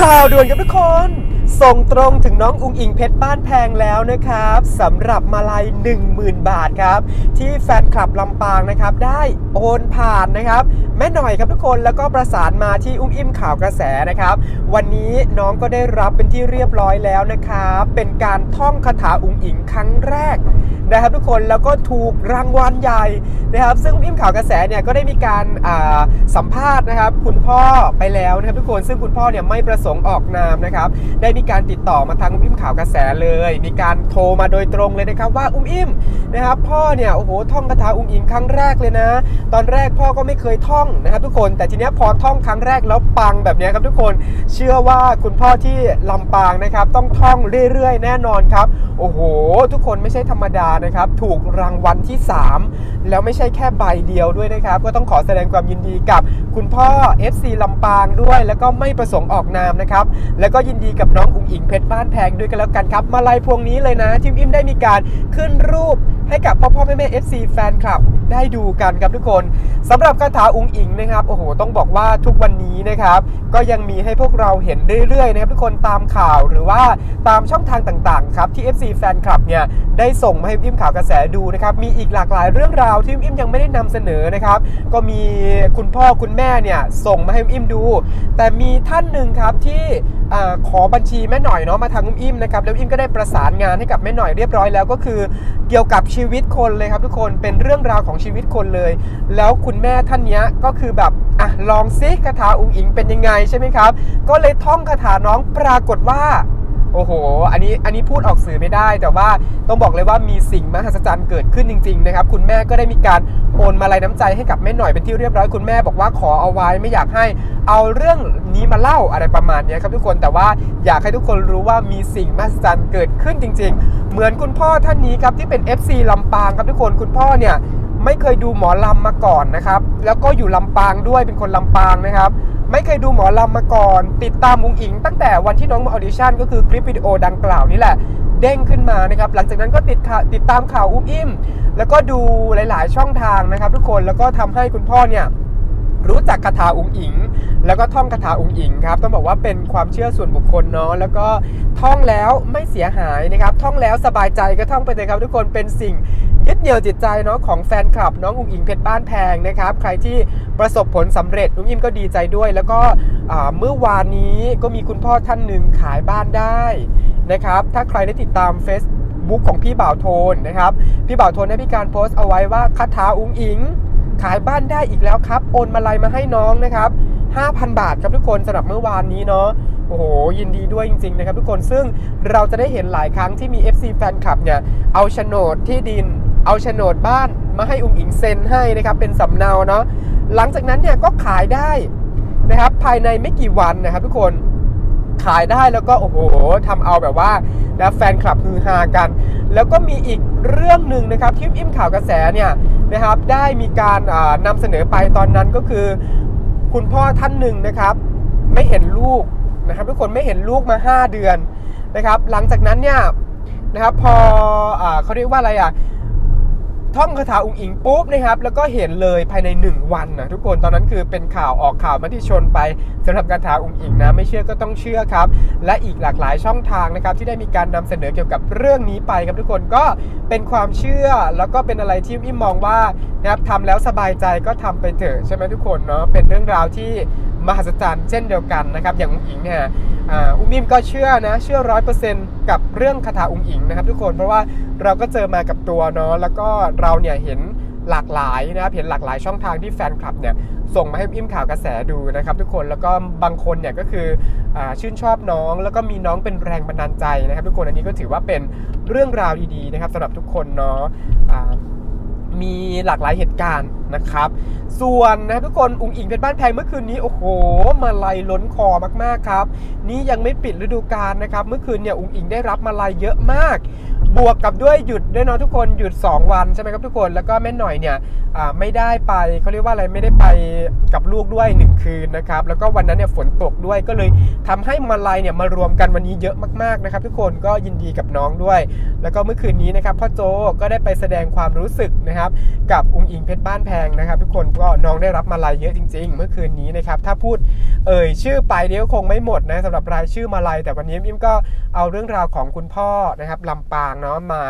ข่าวด่วนครับทุกคน ส่งตรงถึงน้องอุงอิงเพชรบ้านแพงแล้วนะครับสำหรับมาลัย 10,000 บาทครับ ที่แฟนคลับลำปางนะครับ ได้โอนผ่านนะครับ แม่หน่อยครับทุกคนแล้วก็ประสานมาที่อุ้มอิ่มข่าวกระแสนะครับ วันนี้น้องก็ได้รับเป็นที่เรียบร้อยแล้วนะครับ เป็นการท่องคาถาอุงอิงครั้งแรก นะครับทุกคนแล้วก็ถูกรางวัลใหญ่นะครับ ซึ่งอุ้มอิ่มข่าวกระแสเนี่ยก็ได้มีการาสัมภาษณ์นะครับคุณพ่อไปแล้วนะครับทุกคนซึ่งคุณพ่อเนี่ยไม่ประสงค์ออกนามนะครับได้มีการติดต่อมาทางอุ้มอิ่มข่าวกระแสเลย มีการโทรมาโดยตรงเลยนะครับว่าอุ้มอิ่มนะครับพ่อเนี่ยโอ้โหท่องคาถาอุ้งอิงครั้งแรกเลยนะ ตอนแรกพ่อก็ไม่เคยท่องนะครับทุกคนแต่ทีเนี้ยพอท่องครั้งแรกแล้วปังแบบเนี้ยครับทุกคนเชื่อว่าคุณพ่อที่ลำปางนะครับต้องท่องเรื่อยๆ แน่นอนครับโอ้โห ทุกคนไม่ใช่ธรรมดานะครับถูกรางวัลที่ 3 แล้วไม่ใช่แค่ใบเดียวด้วยนะครับ ก็ต้องขอแสดงความยินดีกับคุณพ่อ FC ลำปางด้วย แล้วก็ไม่ประสงค์ออกนามนะครับ แล้วก็ยินดีกับน้องอุ๋งอิงเพชรบ้านแพงด้วยกันแล้วกันครับ มาลายพวงนี้เลยนะทีมอิมได้มีการขึ้นรูปให้กับพ่อพ่อแม่แม่ FC แฟนคลับ ได้ดูกันครับทุกคนสำหรับคาถาอุ๋งอิงนะครับโอ้โหต้องบอกว่าทุกวันนี้นะครับก็ยังมีให้พวกเราเห็นเรื่อยๆนะครับทุกคนตามข่าวหรือว่าตามช่องทางต่างๆครับที่ FC แฟนคลับเนี่ยได้ส่งมาให้อิมข่าวกระแสดูนะครับมีอีกหลากหลายเรื่องราวที่อิมยังไม่ได้นำเสนอนะครับก็มีคุณพ่อคุณแม่เนี่ยส่งมาให้อิมดู แต่มีท่านหนึ่งครับที่ขอบัญชีแม่หน่อยเนาะมาทางอุ้มอิมนะครับแล้วอิมก็ได้ประสานงานให้กับแม่หน่อยเรียบร้อยแล้วก็คือเกี่ยวกับชีวิตคนเลยครับทุกคนเป็นเรื่องราวของชีวิตคนเลย แล้วคุณแม่ท่านนี้ก็คือแบบอะลองซิคาถาอุงอิงเป็นยังไงใช่ไหมครับ ก็เลยท่องคาถาน้องปรากฏว่าโอ้โห อันนี้ อันนี้พูดออกสื่อไม่ได้ แต่ว่าต้องบอกเลยว่ามีสิ่งมหัศจรรย์เกิดขึ้นจริง ๆ นะครับ คุณแม่ก็ได้มีการโอนมาลัยน้ำใจให้กับแม่หน่อยเป็นที่เรียบร้อย คุณแม่บอกว่าขอเอาไว้ไม่อยากให้เอาเรื่องนี้มาเล่าอะไรประมาณนี้ครับทุกคน แต่ว่าอยากให้ทุกคนรู้ว่ามีสิ่งมหัศจรรย์เกิดขึ้นจริง ๆ เหมือนคุณพ่อท่านนี้ครับที่เป็น FC ลำปางครับทุกคน คุณพ่อเนี่ย ไม่เคยดูหมอลำมาก่อนนะครับ แล้วก็อยู่ลำปางด้วยเป็นคนลำปางนะครับ ไม่เคยดูหมอลำมาก่อน ติดตามอุงอิง ตั้งแต่วันที่น้องมาออดิชั่นก็คือคลิปวิดีโอดังกล่าวนี่แหละ เด้งขึ้นมานะครับ หลังจากนั้นก็ติดข่าวติดตามข่าวอุ้มอิ่ม แล้วก็ดูหลาย ๆ ช่องทางนะครับ ทุกคนแล้วก็ทำให้คุณพ่อเนี่ยรู้จักคาถาอุงอิง แล้วก็ท่องคาถาอุงอิงครับต้องบอกว่าเป็นความเชื่อส่วนบุคคลเนาะแล้วก็ท่องแล้วไม่เสียหายนะครับ ท่องแล้วสบายใจก็ท่องไปเลยครับทุกคนเป็นสิ่ง ยึดเหนี่ยวจิตใจเนาะของแฟนคลับน้องอุ้งอิงเพชรบ้านแพงนะครับ ใครที่ประสบผลสำเร็จนุ้งอิมก็ดีใจด้วย แล้วก็เมื่อวานนี้ก็มีคุณพ่อท่านหนึ่งขายบ้านได้นะครับ ถ้าใครได้ติดตาม Facebook ของพี่บ่าวโทนนะครับ พี่บ่าวโทนได้มีการโพสต์เอาไว้ว่าคาถาอุ้งอิง ขายบ้านได้อีกแล้วครับ โอนมาลัยมาให้น้องนะครับ5,000 บาทครับทุกคนสำหรับเมื่อวานนี้เนาะโอ้โห ยินดีด้วยจริง ๆ นะครับทุกคนซึ่งเราจะได้เห็นหลายครั้งที่มี FC แฟนคลับเนี่ย เอาโฉนดที่ดิน เอาโฉนดบ้านมาให้อุ้งอิงเซ็นให้นะครับเป็นสำเนาเนาะหลังจากนั้นเนี่ยก็ขายได้นะครับภายในไม่กี่วันนะครับทุกคนขายได้แล้วก็โอ้โหทำเอาแบบว่านะแฟนคลับฮือฮากัน แล้วก็มีอีกเรื่องหนึ่งนะครับที่อิ่มข่าวกระแสเนี่ยนะครับได้มีการอ่านำเสนอไปตอนนั้นก็คือ คุณพ่อท่านหนึ่งนะครับ ไม่เห็นลูกนะครับทุกคนไม่เห็นลูกมา 5 เดือนนะครับ หลังจากนั้นเนี่ยนะครับพออเขาเรียกว่าอะไรอะ ท่องคาถาอุงอิงปุ๊บนะครับแล้วก็เห็นเลยภายใน 1 วันนะทุกคนตอนนั้นคือเป็นข่าวออกข่าวมาที่ชนไปสำหรับคาถาอุงอิงนะไม่เชื่อก็ต้องเชื่อครับ และอีกหลากหลายช่องทางนะครับที่ได้มีการนำเสนอเกี่ยวกับเรื่องนี้ไปครับทุกคนก็เป็นความเชื่อแล้วก็เป็นอะไรที่อิมมองว่านะครับทำแล้วสบายใจก็ทำไปเถอะใช่ไหมทุกคนเนาะเป็นเรื่องราวที่ มหัศจรรย์เช่นเดียวกันนะครับ อย่างอุ้งอิงเนี่ยอุ้มอิมก็เชื่อนะเชื่อร้อยเปอร์เซ็นต์กับเรื่องคาถาอุ้งอิงนะครับ ทุกคนเพราะว่าเราก็เจอมากับตัวเนาะแล้วก็เราเนี่ยเห็นหลากหลายนะครับเห็นหลากหลายช่องทางที่แฟนคลับเนี่ยส่งมาให้อิมข่าวกระแสดูนะครับ ทุกคนแล้วก็บางคนเนี่ยก็คืออชื่นชอบน้อง แล้วก็มีน้องเป็นแรงบันดาลใจนะครับ ทุกคนอันนี้ก็ถือว่าเป็นเรื่องราวดีๆนะครับสำหรับทุกคนเนาะอ่า มีหลากหลายเหตุการณ์นะครับ ส่วนนะทุกคนอุ๋งอิงเป็นบ้านแพงเมื่อคืนนี้ โอ้โห มาลายล้นคอมากๆครับ นี่ยังไม่ปิดฤดูกาลนะครับ เมื่อคืนเนี่ยอุ๋งอิงได้รับมาลายเยอะมาก บวกกับด้วยหยุดด้วยเนาะทุกคนหยุด 2 วันใช่ไหมครับทุกคนแล้วก็แม่หน่อยเนี่ยไม่ได้ไปเขาเรียกว่าอะไรไม่ได้ไปกับลูกด้วย 1 คืนนะครับแล้วก็วันนั้นเนี่ยฝนตกด้วยก็เลยทำให้มาลัยเนี่ยมารวมกันวันนี้เยอะมากๆนะครับ ทุกคนก็ยินดีกับน้องด้วย แล้วก็เมื่อคืนนี้นะครับพ่อโจก็ได้ไปแสดงความรู้สึกนะครับกับอุงอิงเพชรบ้านแพงนะครับ ทุกคนก็น้องได้รับมาลัยเยอะจริง ๆ เมื่อคืนนี้นะครับถ้าพูดเอ่ยชื่อไปเดี๋ยวคงไม่หมดนะสำหรับรายชื่อมาลัยแต่วันนี้อิมก็เอาเรื่องราวของคุณพ่อนะครับลำปางเนาะมา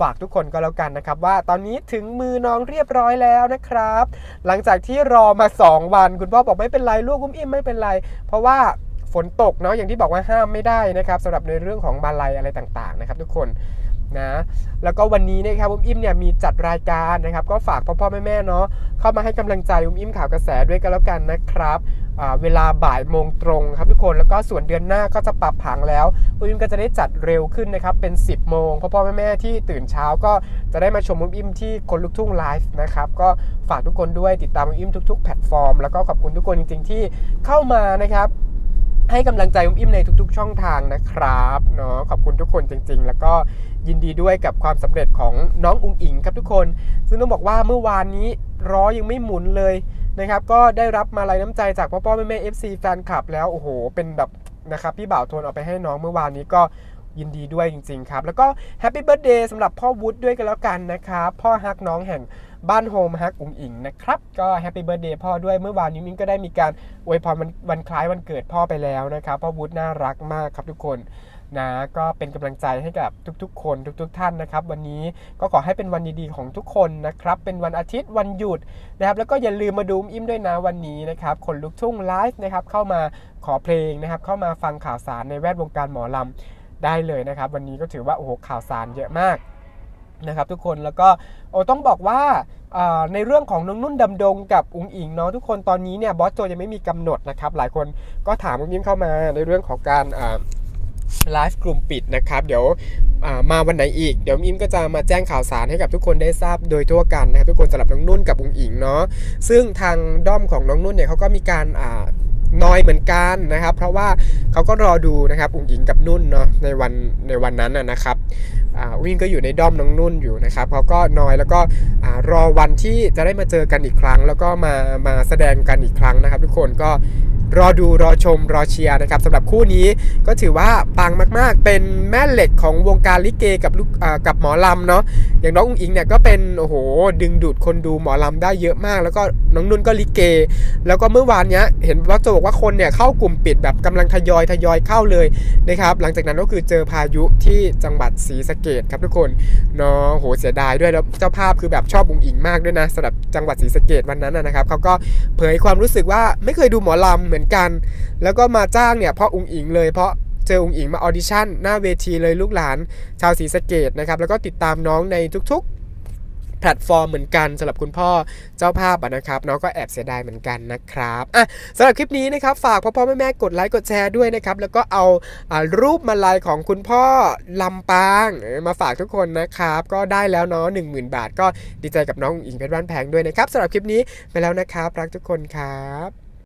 ฝากทุกคนก็แล้วกันนะครับ ว่าตอนนี้ถึงมือน้องเรียบร้อยแล้วนะครับ หลังจากที่รอมา 2 วัน คุณพ่อบอกไม่เป็นไรลูกอุ้มอิ่มไม่เป็นไร เพราะว่าฝนตกเนาะอย่างที่บอกว่าห้ามไม่ได้นะครับสำหรับในเรื่องของมาลัยอะไรต่างๆนะครับ ทุกคน นะแล้วก็วันนี้นะครับอุ้มอิ่มเนี่ยมีจัดรายการนะครับ ก็ฝากพ่อพ่อแม่แม่เนาะเข้ามาให้กำลังใจอุ้มอิ่มข่าวกระแสด้วยกันแล้วกันนะครับเวลาบ่ายโมงตรงครับทุกคนแล้วก็ส่วนเดือนหน้าก็จะปรับผังแล้วอุ้มอิ่มก็จะได้จัดเร็วขึ้นนะครับเป็น 10 โมงพ่อพ่อแม่แม่ที่ตื่นเช้าก็จะได้มาชมอุ้มอิ่มที่คนลุกทุ่งไลฟ์นะครับก็ฝากทุกคนด้วยติดตามอุ้มอิ่มทุก ๆ แพลตฟอร์ม แล้วก็ขอบคุณทุกคนจริง ๆ ที่เข้ามานะครับ ให้กำลังใจอุ้มอิ่มในทุกๆ ช่องทางนะครับเนาะขอบคุณทุกคนจริง ๆ แล้วก็ยินดีด้วยกับความสำเร็จของน้องอุ้งอิงครับทุกคน ซึ่งต้องบอกว่าเมื่อวานนี้ร้อยังไม่หมุนเลยนะครับ ก็ได้รับมาลัยน้ำใจจากพ่อพ่อแม่แม่เอฟซีแฟนคลับแล้วโอ้โห เป็นแบบนะครับพี่บ่าวโทนเอาไปให้น้องเมื่อวานนี้ก็ยินดีด้วยจริง ๆ ครับ แล้วก็แฮปปี้เบิร์ดเดย์สำหรับพ่อวุฒิด้วยกันแล้วกันนะครับ พ่อฮักน้องแห่ง บ้านโฮมฮักอุ๋งอิงนะครับก็แฮปปี้เบิร์ดเดย์พ่อด้วยเมื่อวานนี้มิ้นก็ได้มีการอวยพรวันคล้ายวันเกิดพ่อไปแล้วนะครับพ่อวุฒิน่ารักมากครับทุกคนนะก็เป็นกำลังใจให้กับทุกๆ คนทุก ๆ ท่านนะครับ วันนี้ก็ขอให้เป็นวันดีๆของทุกคนนะครับ เป็นวันอาทิตย์วันหยุดนะครับแล้วก็อย่าลืมมาดูอิ่มด้วยนะวันนี้นะครับคนลุกทุ่งไลฟ์นะครับเข้ามาขอเพลงนะครับ เข้ามาฟังข่าวสารในแวดวงการหมอลำได้เลยนะครับ วันนี้ก็ถือว่าโอ้โหข่าวสารเยอะมาก นะครับทุกคนแล้วก็โอ้ต้องบอกว่าในเรื่องของน้องนุ่นดำดงกับอุงอิงเนาะทุกคนตอนนี้เนี่ยบอสโจยังไม่มีกำหนดนะครับหลายคนก็ถามอุ้มยิ้มเข้ามาในเรื่องของการไลฟ์กลุ่มปิดนะครับ เดี๋ยวมาวันไหนอีก เดี๋ยวมิ้มก็จะมาแจ้งข่าวสารให้กับทุกคนได้ทราบโดยทั่วกันนะครับทุกคนสำหรับน้องนุ่นกับอุงอิงเนาะซึ่งทางด้อมของน้องนุ่นเนี่ยเขาก็มีการอ่านอยเหมือนกันนะครับ เพราะว่าเขาก็รอดูนะครับอุงอิงกับนุ่นเนาะในวันในวันนั้นนะครับ วิ่งก็อยู่ในด้อมน้องนุ่นอยู่นะครับเขาก็น้อยแล้วก็รอวันที่จะได้มาเจอกันอีกครั้ง แล้วก็มามาแสดงกันอีกครั้งนะครับ ทุกคนก็รอดูรอชมรอเชียร์นะครับสำหรับคู่นี้ก็ถือว่าปังมากๆ เป็นแม่เหล็กของวงการลิเกกับลูกกับหมอลำเนาะอย่างน้องอุ๋งอิงเนี่ยก็เป็นโอ้โหดึงดูดคนดูหมอลำได้เยอะมาก แล้วก็น้องนุ่นก็ลิเก แล้วก็เมื่อวานเนี้ยเห็นว่าจะบอกว่าคนเนี่ยเข้ากลุ่มปิดแบบกำลังทยอยทยอยเข้าเลยนะครับหลังจากนั้นก็คือเจอพายุที่จังหวัดศรีสะเกดครับทุกคนเนาะโหเสียดายด้วยแล้วเจ้าภาพคือแบบชอบอุ๋งอิงมากด้วยนะสำหรับจังหวัดศรีสะเกดวันนั้นนะครับเขาก็เผยความรู้สึกว่าไม่เคยดูหมอลำเหมือนกัน แล้วก็มาจ้างเนี่ยเพราะอุ๋งอิงเลยเพราะ เจออุ๋งอิงมาออดิชั่นหน้าเวทีเลยลูกหลานชาวศรีสะเกดนะครับ แล้วก็ติดตามน้องในทุกๆแพลตฟอร์มเหมือนกันสำหรับคุณพ่อเจ้าภาพนะครับน้องก็แอบเสียดายเหมือนกันนะครับอะสำหรับคลิปนี้นะครับฝากพ่อพ่อแม่แม่กดไลค์กดแชร์ด้วยนะครับแล้วก็เอาอรูปมาลายของคุณพ่อลำปางมาฝากทุกคนนะครับก็ได้แล้วเนาะ10,000บาท ก็ดีใจกับน้องอิงเพชรบ้านแพงด้วยนะครับสำหรับคลิปนี้ไปแล้วนะครับรักทุกคนครับ